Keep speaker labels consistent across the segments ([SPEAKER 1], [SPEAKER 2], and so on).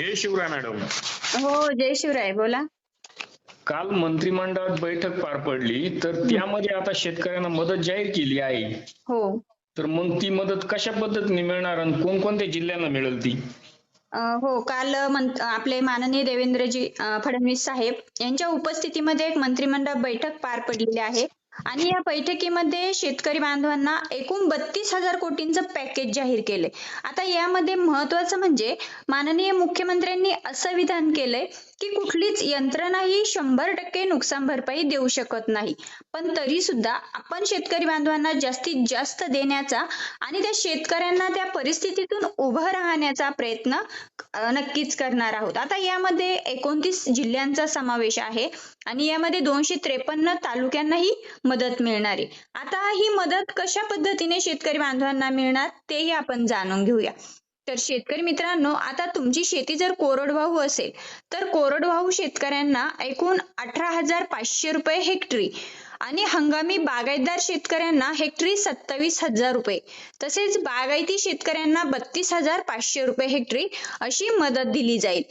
[SPEAKER 1] जय Shivray madam.
[SPEAKER 2] हो जय शिवराय बोला.
[SPEAKER 1] काल मंत्रिमंडळात बैठक पार पडली तर त्यामध्ये आता शेतकऱ्यांना मदत जाहीर केली आहे.
[SPEAKER 2] हो.
[SPEAKER 1] तर मग ती मदत कशा पद्धतीने मिळणार आणि कोणकोणत्या जिल्ह्यांना मिळेल ती?
[SPEAKER 2] हो काल आपले माननीय देवेंद्रजी फडणवीस साहेब यांच्या उपस्थितीमध्ये एक मंत्रिमंडळ बैठक पार पडलेली आहे. आणि या बैठकीमध्ये शेतकरी बांधवांना एकूण बत्तीस हजार कोटींचं पॅकेज जाहीर केलंय. आता यामध्ये महत्वाचं म्हणजे माननीय मुख्यमंत्र्यांनी असं विधान केलंय की कुठलीच यंत्रणा ही शंभर टक्के नुकसान भरपाई देऊ शकत नाही. पण तरी सुद्धा आपण शेतकरी बांधवांना जास्तीत जास्त देण्याचा आणि त्या शेतकऱ्यांना त्या परिस्थितीतून उभं राहण्याचा प्रयत्न नक्कीच करणार आहोत. आता यामध्ये एकोणतीस जिल्ह्यांचा समावेश आहे आणि यामध्ये दोनशे त्रेपन्न तालुक्यांनाही मदत मिळणार. आहे आता ही मदत कशा पद्धतीने शेतकरी बांधवांना मिळणार तेही आपण जाणून घेऊया. तर शेतकरी मित्रांनो आता तुमची शेती जर कोरडवाहू असेल तर कोरडवाहू शेतकऱ्यांना एकूण अठरा हजार पाचशे रुपये हेक्टरी आणि हंगामी बागायतदार शेतकऱ्यांना हेक्टरी सत्तावीस हजार रुपये तसेच बागायती शेतकऱ्यांना बत्तीस हजार पाचशे रुपये हेक्टरी अशी मदत दिली जाईल.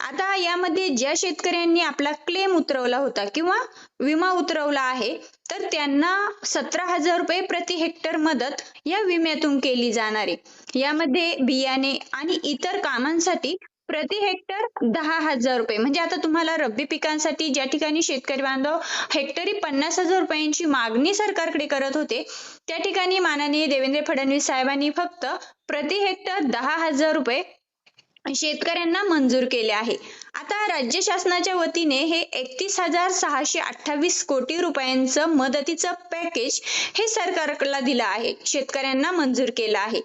[SPEAKER 2] आता यामध्ये ज्या शेतकऱ्यांनी आपला क्लेम उतरवला होता किंवा विमा उतरवला आहे तर त्यांना सतरा हजार रुपये प्रति हेक्टर मदत या विम्यातून केली जाणार आहे. यामध्ये बियाणे आणि इतर कामांसाठी प्रति हेक्टर दहा हजार रुपये. म्हणजे आता तुम्हाला रब्बी पिकांसाठी ज्या ठिकाणी शेतकरी बांधव हेक्टरी पन्नास हजार रुपयांची मागणी सरकारकडे करत होते त्या ठिकाणी माननीय देवेंद्र फडणवीस साहेबांनी फक्त प्रति हेक्टर दहा हजार रुपये शेतकऱ्यांना मंजूर केले आहे. आता राज्य शासनाच्या वतीने हे एकतीस हजार सहाशे अठ्ठावीस कोटी रुपयांचं मदतीचं पॅकेज हे सरकारला दिलं आहे. शेतकऱ्यांना मंजूर केलं आहे.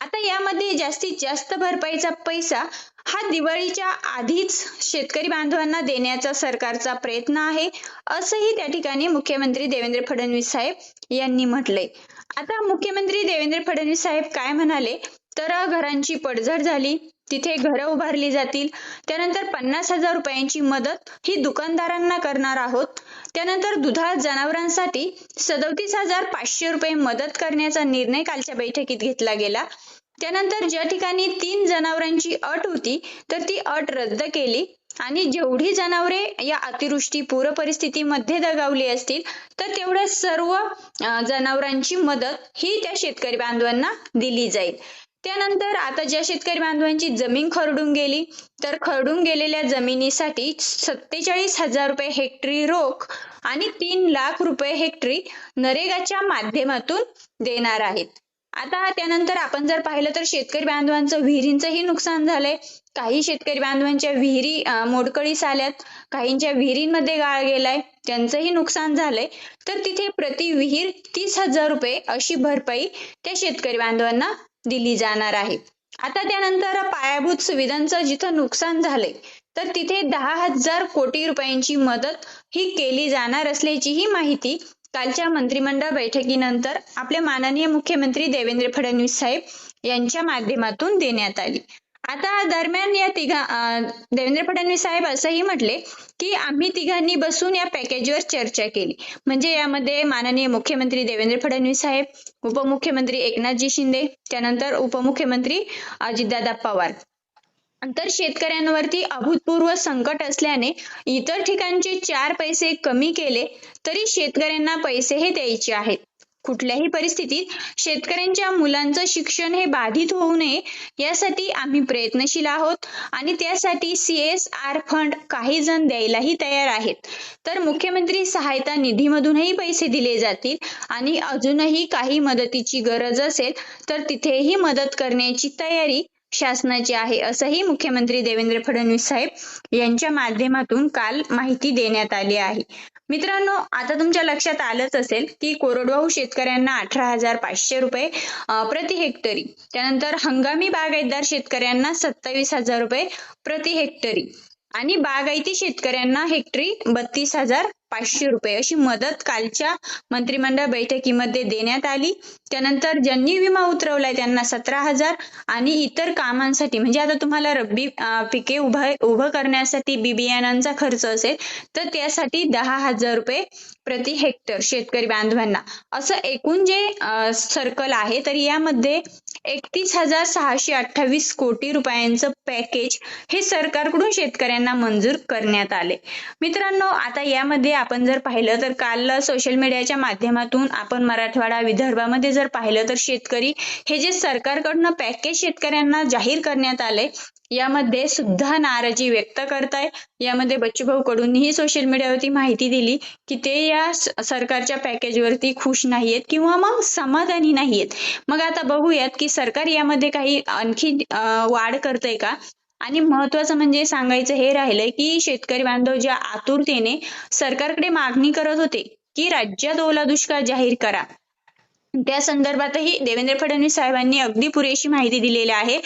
[SPEAKER 2] आता यामध्ये जास्तीत जास्त भरपाईचा पैसा हा दिवाळीच्या आधीच शेतकरी बांधवांना देण्याचा सरकारचा प्रयत्न आहे असंही त्या ठिकाणी मुख्यमंत्री देवेंद्र फडणवीस साहेब यांनी म्हटलंय. आता मुख्यमंत्री देवेंद्र फडणवीस साहेब काय म्हणाले? तर घरांची पडझड झाली. तिथे घरं उभारली जातील. त्यानंतर पन्नास हजार रुपयांची मदत ही दुकानदारांना करणार आहोत. त्यानंतर दुधाळ जनावरांसाठी सदोतीस हजार पाचशे रुपये मदत करण्याचा निर्णय कालच्या बैठकीत घेतला गेला. त्यानंतर ज्या ठिकाणी तीन जनावरांची अट होती तर ती अट रद्द केली. आणि जेवढी जनावरे या अतिवृष्टी पूर परिस्थितीमध्ये दगावली असतील तर तेवढ्या सर्व जनावरांची मदत ही त्या शेतकरी बांधवांना दिली जाईल. त्यानंतर आता ज्या शेतकरी बांधवांची जमीन खरडून गेली तर खरडून गेलेल्या जमिनीसाठी सत्तेचाळीस हजार रुपये हेक्टरी रोख आणि तीन लाख रुपये हेक्टरी नरेगाच्या माध्यमातून देणार आहेत. आता त्यानंतर आपण जर पाहिलं तर शेतकरी बांधवांचं विहिरींचंही नुकसान झालंय. काही शेतकरी बांधवांच्या विहिरी मोडकळीस आल्यात. काहींच्या विहिरींमध्ये गाळ गेलाय. त्यांचंही नुकसान झालंय. तर तिथे प्रति विहीर तीस हजार रुपये अशी भरपाई त्या शेतकरी बांधवांना दिली जाणार आहे. आता त्यानंतर पायाभूत सुविधांचं जिथं नुकसान झालंय तर तिथे दहा हजार कोटी रुपयांची मदत ही केली जाणार असल्याची ही माहिती कालच्या मंत्रिमंडळ बैठकीनंतर आपले माननीय मुख्यमंत्री देवेंद्र फडणवीस साहेब यांच्या माध्यमातून देण्यात आली. आता दरम्यान या तिघा देवेंद्र फडणवीस साहेब असंही म्हटले की आम्ही तिघांनी बसून या पॅकेजवर चर्चा केली. म्हणजे यामध्ये माननीय मुख्यमंत्री देवेंद्र फडणवीस साहेब उपमुख्यमंत्री एकनाथजी शिंदे त्यानंतर उपमुख्यमंत्री अजितदादा पवार. तर शेतकऱ्यांवरती अभूतपूर्व संकट असल्याने इतर ठिकाणचे चार पैसे कमी केले तरी शेतकऱ्यांना पैसे हे द्यायचे आहेत. कुठल्याही परिस्थितीत शेतकऱ्यांच्या मुलांचं शिक्षण हे बाधित होऊ नये यासाठी आम्ही प्रयत्नशील आहोत आणि त्यासाठी सी एस आर फंड काही जण द्यायलाही तयार आहेत. तर मुख्यमंत्री सहायता निधीमधूनही पैसे दिले जातील आणि अजूनही काही मदतीची गरज असेल तर तिथेही मदत करण्याची तयारी शासनाची आहे असंही मुख्यमंत्री देवेंद्र फडणवीस साहेब यांच्या माध्यमातून काल माहिती देण्यात आली आहे. मित्रांनो आता तुमच्या लक्षात आलंच असेल की कोरडवाहू शेतकऱ्यांना अठरा हजार पाचशे रुपये प्रति हेक्टरी. त्यानंतर हंगामी बागायतदार शेतकऱ्यांना सत्तावीस हजार रुपये प्रति हेक्टरी. आणि बागायती शेतकऱ्यांना हेक्टरी बत्तीस हजार पाचशे रुपये अशी मदत कालच्या मंत्रिमंडळ बैठकीमध्ये देण्यात आली. त्यानंतर ज्यांनी विमा उतरवलाय त्यांना सतरा हजार आणि इतर कामांसाठी म्हणजे आता तुम्हाला रब्बी पिके उभं उभं करण्यासाठी बी बियाणांचा खर्च असेल तर त्यासाठी दहा हजार रुपये प्रति हेक्टर शेतकरी बांधवांना. असं एकूण जे सर्कल आहे तर यामध्ये एकतीस हजार सहाशे अठ्ठावीस कोटी रुपयांचं पॅकेज हे सरकारकडून शेतकऱ्यांना मंजूर करण्यात आले. मित्रांनो आता यामध्ये आपण जर पाहिलं तर काल सोशल मीडियाच्या माध्यमातून आपण मराठवाडा विदर्भामध्ये जर पाहिलं तर शेतकरी हे जे सरकारकडून पॅकेज शेतकऱ्यांना जाहीर करण्यात आले यामध्ये सुद्धा नाराजी व्यक्त करताय. यामध्ये बच्चूभाऊ कडूनही सोशल मीडियावरती माहिती दिली की ते या सरकारच्या पॅकेजवरती खुश नाहीयेत किंवा मग समाधानी नाहीयेत. मग आता बघूयात की सरकार यामध्ये काही आणखी वाढ करतंय का? आणि महत्वाचं म्हणजे सांगायचं हे राहिलंय की शेतकरी बांधव ज्या आतुरतेने सरकारकडे मागणी करत होते की राज्यात ओला दुष्काळ जाहीर करा. त्या संदर्भातही देवेंद्र फडणवीस साहेबांनी अगदी पुरेशी माहिती दिलेली आहे.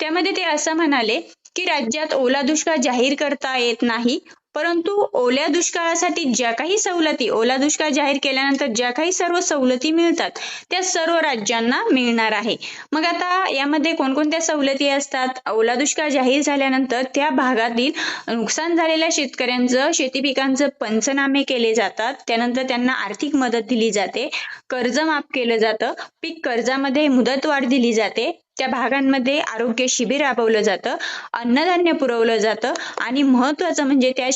[SPEAKER 2] त्यामध्ये ते असं म्हणाले की राज्यात ओला दुष्काळ जाहीर करता येत नाही. परंतु ओल्या दुष्काळासाठी ज्या काही सवलती ओला दुष्काळ जाहीर केल्यानंतर ज्या काही सर्व सवलती मिळतात त्या सर्व राज्यांना मिळणार आहे. मग आता यामध्ये कोणकोणत्या सवलती असतात? ओला दुष्काळ जाहीर झाल्यानंतर त्या भागातील नुकसान झालेल्या शेतकऱ्यांचं शेती पिकांचं पंचनामे केले जातात. त्यानंतर त्यांना आर्थिक मदत दिली जाते. कर्ज माफ केलं जातं. पीक कर्जामध्ये मुदतवाढ दिली जाते. त्या भागांमध्ये आरोग्य शिबिर राबवलं जातं अन्नधान्य पुरवलं जातं आणि महत्वाचं म्हणजे त्या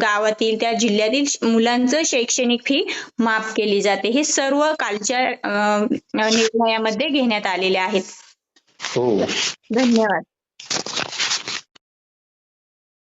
[SPEAKER 2] गावातील त्या जिल्ह्यातील मुलांचं शैक्षणिक फी माफ केली जाते. हे सर्व कालच्या निर्णयामध्ये घेण्यात आलेले आहेत.
[SPEAKER 1] हो.
[SPEAKER 2] धन्यवाद.